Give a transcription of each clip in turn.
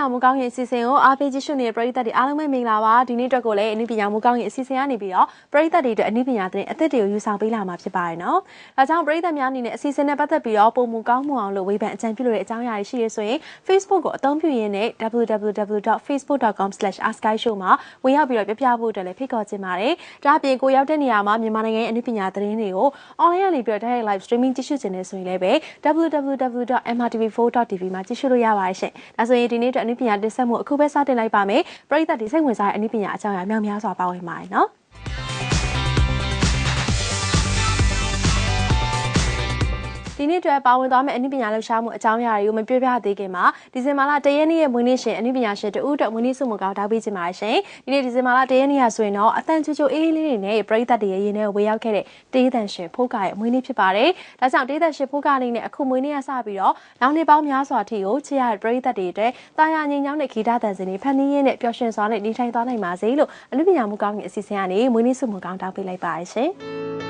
အနုပညာမူကောင်းရဲ့အစီအစဉ်ကိုအားပေးကြည့်ရှုနေတဲ့ပရိသတ်တွေအားလုံးပဲမင်္ဂလာပါဒီနေ့အတွက်ကိုလည်းအနုပညာမူကောင်းရဲ့အစီအစဉ်ကနေပြီးတော့ပရိသတ်တွေအတွက်အနုပညာသတင်းအသစ်တွေကိုယူဆောင်ပေးလာမှာဖြစ်ပါတယ်နော်ဒါကြောင့်ပရိသတ်များအနေနဲ့အစီအစဉ်နဲ့ပတ်သက်ပြီးတော့ပုံမူကောင်းမှုအောင်လို့ဝေဖန်အကြံပြုလို့တဲ့အကြောင်းအရာတွေရှိရဆိုရင် Facebook ကိုအသုံးပြုရင်းနဲ့ www.facebook.com/askshow မှာဝင်ရောက်ပြီးတော့ပြပြဖို့အတွက်လည်းဖိတ်ခေါ်ချင်ပါတယ်ဒါအပြင်ကိုရောက်တဲ့နေရာမှာမြန်မာနိုင်ငံရဲ့အနုပညာသတင်းတွေကို online ကနေပြီးတော့ direct live streaming ကြည့်ရှုခြင်းနဲ့ဆိုရင်လည်းပဲ www.mrtv4.tv မှာကြည့်ရှုလို့ရပါတယ်ရှင်ဒါဆိုရင်ဒီနေ့အတွက်အနုပညာတင်ဆက်မှုအခုပဲစတင်လိုက်ပါမယ်ပရိသတ်တွေစိတ်ဝင်စားတဲ့အနုပညာအကြောင်းအရာများများစွာပါဝင်ပါတယ်နော် ဒီနေ့အတွက်ပါဝင်သွားမယ့်အနုပညာလှူရှားမှုအကြောင်းအရာတွေကိုမပြပြသေးခင်မှာဒီဇင်ဘာလ၁ရက်နေ့ရဲ့မွေးနေ့ရှင်အနုပညာရှင်တဦးအတွက်မွေးနေ့ဆုမကောင်းတောက်ပေးချင်ပါတယ်ရှင်ဒီနေ့ဒီဇင်ဘာလ၁ရက်နေ့ရဆိုရင်တော့အတန်ချူချူအေးအေးလေးတွေနဲ့ပရိသတ်တွေရဲ့ရင်ထဲကိုဝေရောက်ခဲ့တဲ့တေးသန်ရှင်ဖိုးကရဲ့မွေးနေ့ဖြစ်ပါတယ်ဒါကြောင့်တေးသန်ရှင်ဖိုးကလေးနဲ့အခုမွေးနေ့ကစပြီးတော့နောက်နှစ်ပေါင်းများစွာထိကိုချစ်ရတဲ့ပရိသတ်တွေအတွက်တာယာငြိမ်ချောင်းတဲ့ဂီတတန်စင်တွေဖန်တီးရင်းနဲ့ပျော်ရွှင်စွာနဲ့နေထိုင်သွားနိုင်ပါစေလို့အနုပညာမှုကောင်းရဲ့အစီအစဉ်ကနေမွေးနေ့ဆုမကောင်းတောက်ပေးလိုက်ပါတယ်ရှင်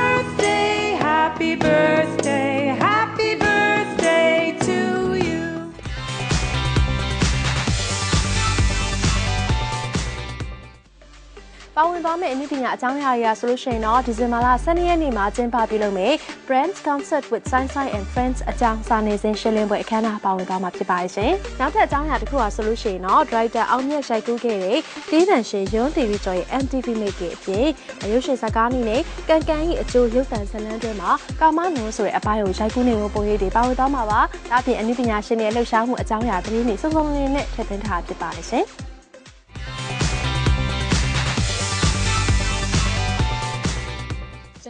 ပါဝင်သွားမယ့်အနုပညာအကြောင်းအရာတွေကဆိုလို့ရှိရင်တော့ဒီဇင်ဘာလ12ရက်နေ့မှာကျင်းပပြုလုပ်မယ့် Brands Concert with Sunshine and Friends အကြောင်းစာနေစဉ်ရှင်းလင်းပွဲအခမ်းအနားပါဝင်သွားမှာဖြစ်ပါတယ်ရှင်။နောက်ထပ်အကြောင်းအရာတစ်ခုကဆိုလို့ရှိရင်တော့ Director အောင်မြတ်ရိုက်ကူးခဲ့တဲ့တီးတန်ရှင်ရုံး TV ကျော်ရဲ့ MTV မိတ်ကအပြင်ရုပ်ရှင်ဇာတ်ကားနည်းနဲ့ကန်ကန်၏အကျိုးရုပ်သံဇာတ်လမ်းတွဲမှာကာမနုံဆိုတဲ့အပိုင်းကိုရိုက်ကူးနေဖို့ပုံရိပ်တွေပါဝင်သွားမှာပါ။ဒါအပြင်အနုပညာရှင်တွေရဲ့လှုပ်ရှားမှုအကြောင်းအရာသတင်းတွေစုံစုံလင်လင်နဲ့ထည့်သွင်းထားဖြစ်ပါတယ်ရှင်။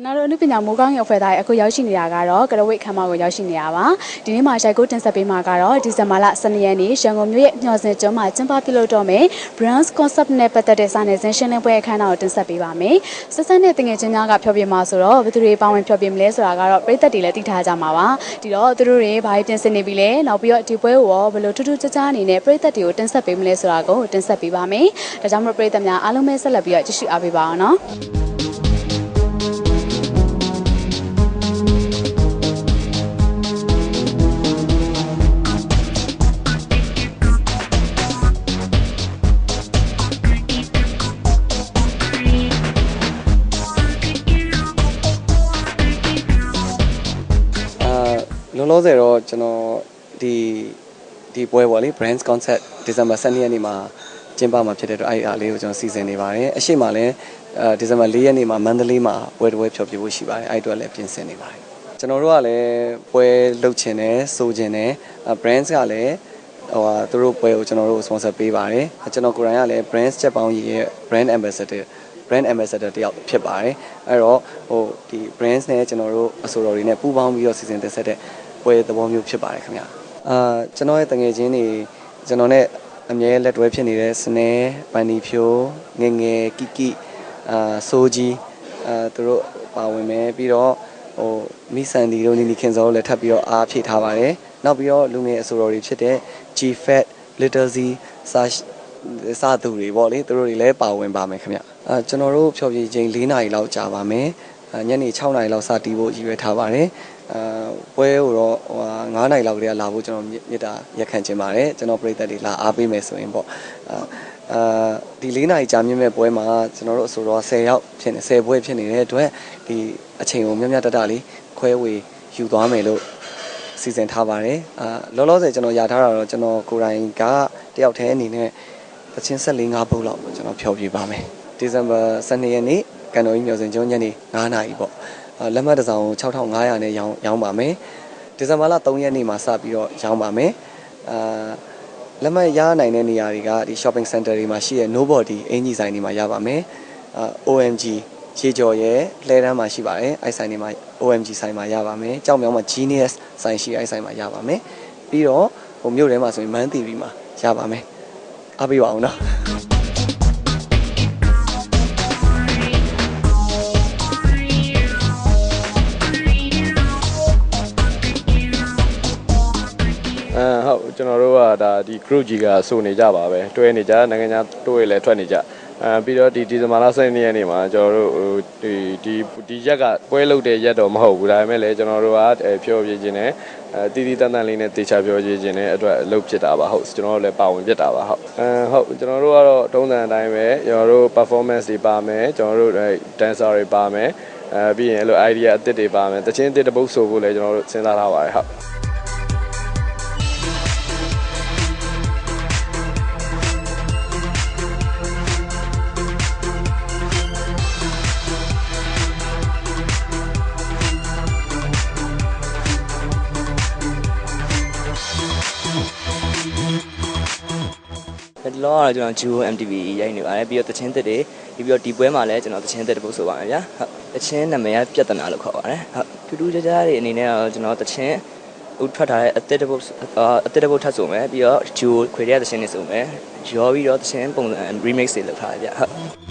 ကျွန်တော်တို့အနုပညာမိုးကောင်းရုံဖွဲ့သားရဲ့အခုရောက်ရှိနေတာကတော့ကရဝိတ်ခမ်းမကိုရောက်ရှိနေတာပါဒီနေ့မှာရိုက်ကူးတင်ဆက်ပေးမှာကတော့ဒီဇင်ဘာလ12ရက်နေ့ရန်ကုန်မြို့ရဲ့မျှော်စင်ကျွန်းမှာကျင်းပပြုလုပ်တော့မယ် Brands Concept နဲ့ပတ်သက်တဲ့စာနယ်ဇင်းရှင်းလင်းပွဲအခမ်းအနားကိုတင်ဆက်ပေးပါမယ်ဆက်ဆက်နဲ့တင်ငယ်ချင်းများကဖျော်ပြမှာဆိုတော့ဘယ်သူတွေပါဝင်ဖျော်ပြမလဲဆိုတာကတော့ပြည်သက်တွေလည်းသိထားကြမှာပါဒီတော့သူတို့တွေဘာပြင်ဆင်နေပြီလဲနောက်ပြီးတော့ဒီပွဲကိုရောဘယ်လိုထူးထူးခြားခြားအနေနဲ့ပြည်သက်တွေကိုတင်ဆက်ပေးမလဲဆိုတာကိုတင်ဆက်ပေးပါမယ်ဒါကြောင့်မလို့ပြည်သက်များအားလုံးပဲဆက်လက်ပြီးတော့ကြည့်ရှုအားပေးပါအောင်နော် လောလောဆယ်တော့ကျွန်တော်ဒီဒီပွဲပေါ့လေ Brands Concept December 12ရက်နေ့မှာကျင်းပမှာဖြစ်တဲ့အတွက်အဲ့အားလေးကိုကျွန်တော်စီစဉ်နေပါတယ်အရှိမလည်းအာ December 4ရက်နေ့မှာမန္တလေးမှာပွဲတစ်ပွဲဖြောပြဖို့ရှိပါတယ်အဲ့အတွက်လည်းပြင်ဆင်နေပါတယ်ကျွန်တော်တို့ကလည်းပွဲလုပ်ချင်တယ်စိုးချင်တယ်အာ Brands ကလည်းဟိုဟာသူတို့ပွဲကိုကျွန်တော်တို့ sponsor ပေးပါတယ်ကျွန်တော်ကိုယ်တိုင်ကလည်း Brands ချက်ပေါင်းကြီးရဲ့ Brand Ambassador brand ambassador တယောက်ဖြစ်ပါတယ်အဲ့တော့ဟိုဒီ brands နဲ့ကျွန်တော်တို့အဆိုတော်တွေနဲ့ပူးပေါင်းပြီးတော့စီစဉ်တက်ဆက်တဲ့ ပွဲသဘောမျိုးဖြစ်ပါတယ်ခင်ဗျာအာကျွန်တော်ရဲ့တငယ်ချင်းတွေကျွန်တော်နဲ့အမြဲလက်တွဲဖြစ်နေတဲ့စနေပန်နီဖြိုးငယ်ငယ်ကီကီအာဆိုကြီးအာသူတို့ပါဝင်မယ်ပြီးတော့ဟိုမိဆန်ဒီတို့နီနီခင်စောတို့လည်းထပ်ပြီးတော့အားဖြည့်ထားပါတယ်နောက်ပြီးတော့လူငယ်အဆိုတော်တွေဖြစ်တဲ့ G Fat Little Z စာစသူတွေပေါ့လေသူတို့တွေလည်းပါဝင်ပါမယ်ခင်ဗျအာကျွန်တော်တို့ဖြောပြချိန်၄နာရီလောက်ကြာပါမယ်အာ ညနေ6နာရီလောက်စတီးဖို့ရည်ရွယ်ထားပါတယ်အာပွဲကိုတော့ဟို9နာရီလောက်ကလေးလာဖို့ကျွန်တော်မြစ်တာရက်ခံချင်ပါတယ်ကျွန်တော်ပြည်သက်တွေလာအားပေးမယ်ဆိုရင်ပေါ့အာအာဒီ၄နာရီကြာမြင့်မဲ့ပွဲမှာကျွန်တော်တို့အဆိုတော့10ရောက်ဖြစ်နေ10ပွဲဖြစ်နေတဲ့အတွက်ဒီအချိန်ကိုမြတ်မြတ်တတလေးခွဲဝေယူသွားမယ်လို့စီစဉ်ထားပါတယ်အာလောလောဆယ်ကျွန်တော်ယာထားတာတော့ကျွန်တော်ကိုယ်တိုင်ကတယောက်တည်းအနေနဲ့တချင်းဆက်၄၅ပုတ်လောက်ကျွန်တော်ဖျော်ပြပါမယ်ဒီဇင်ဘာ12ရက်နေ့ ကန်တော်ကြီးမြော်စင်ကျွန်းညနေ9နာရီပေါ့အာလက်မှတ်တစ်စောင်6500နဲ့ရောင်းရောင်းပါမယ်ဒီဇင်ဘာလ3ရက်နေ့မှာစပြီးတော့ရောင်းပါမယ်အာလက်မှတ်ရနိုင်တဲ့နေရာတွေကဒီ shopping center တွေမှာရှိတဲ့ nobody အင်ကြီးဆိုင်တွေမှာရပါမယ်အာ OMG ရေကျော်ရဲ့လှဲတန်းမှာရှိပါတယ်အဲ့ဆိုင်တွေမှာ OMG ဆိုင်မှာရပါမယ်ကြောက်မြောင်းမှာ Genius ဆိုင်ရှိအဲ့ဆိုင်မှာရပါမယ်ပြီးတော့ဟိုမြို့ထဲမှာဆိုရင် Man TV မှာရပါမယ်အားပေးပါအောင်နော် ဒါဒီ group ကြီးကစုနေကြပါပဲတွဲနေကြနိုင်ငံခြားတွဲလည်းထွက်နေကြအဲပြီးတော့ဒီဒီဇင်ဘာလ12ရက်နေ့မှာကျွန်တော်တို့ဟိုဒီဒီဒီရက်ကပွဲလုပ်တဲ့ရက်တော့မဟုတ်ဘူးဒါပေမဲ့လည်းကျွန်တော်တို့ကအဲဖြောပြခြင်းနဲ့အဲတီတီတန်တန်လေးနဲ့တေချာပြောခြင်းနဲ့အတွက်အလုပ်ဖြစ်တာပါဟုတ်ကျွန်တော်တို့လည်းပါဝင်ဖြစ်တာပါဟုတ်အဲဟုတ်ကျွန်တော်တို့ကတော့တုံးတန်အတိုင်းပဲကျွန်တော်တို့ performance တွေပါမယ်ကျွန်တော်တို့ dancer တွေပါမယ်အဲပြီးရင်အဲ့လို idea အသစ်တွေပါမယ်တချင်းအသစ်တစ်ပုတ်ဆိုဖို့လည်းကျွန်တော်တို့စဉ်းစားထားပါတယ်ဟုတ် လောကတော့ကျွန်တော် Duo MTV ရိုက်နေပါတယ်ပြီးတော့တချင်းသစ်တွေပြီးတော့ဒီပွဲမှာလည်းကျွန်တော်တချင်းသစ်တစ်ပုတ်ဆိုပါမယ်ဗျာဟုတ်တချင်းနာမည်ကပြဿနာလို့ခေါ်ပါတယ်ဟုတ်ထူးထူးခြားခြားတွေအနေနဲ့တော့ကျွန်တော်တချင်းဥထွက်ထားတဲ့အသစ်တစ်ပုတ်အာအသစ်တစ်ပုတ်ထပ်ဆိုမယ်ပြီးတော့ Duo ခွေရတဲ့တချင်းတွေဆိုမယ်ရောပြီးတော့တချင်းပုံစံ remix တွေလုပ်ထားတယ်ဗျဟုတ်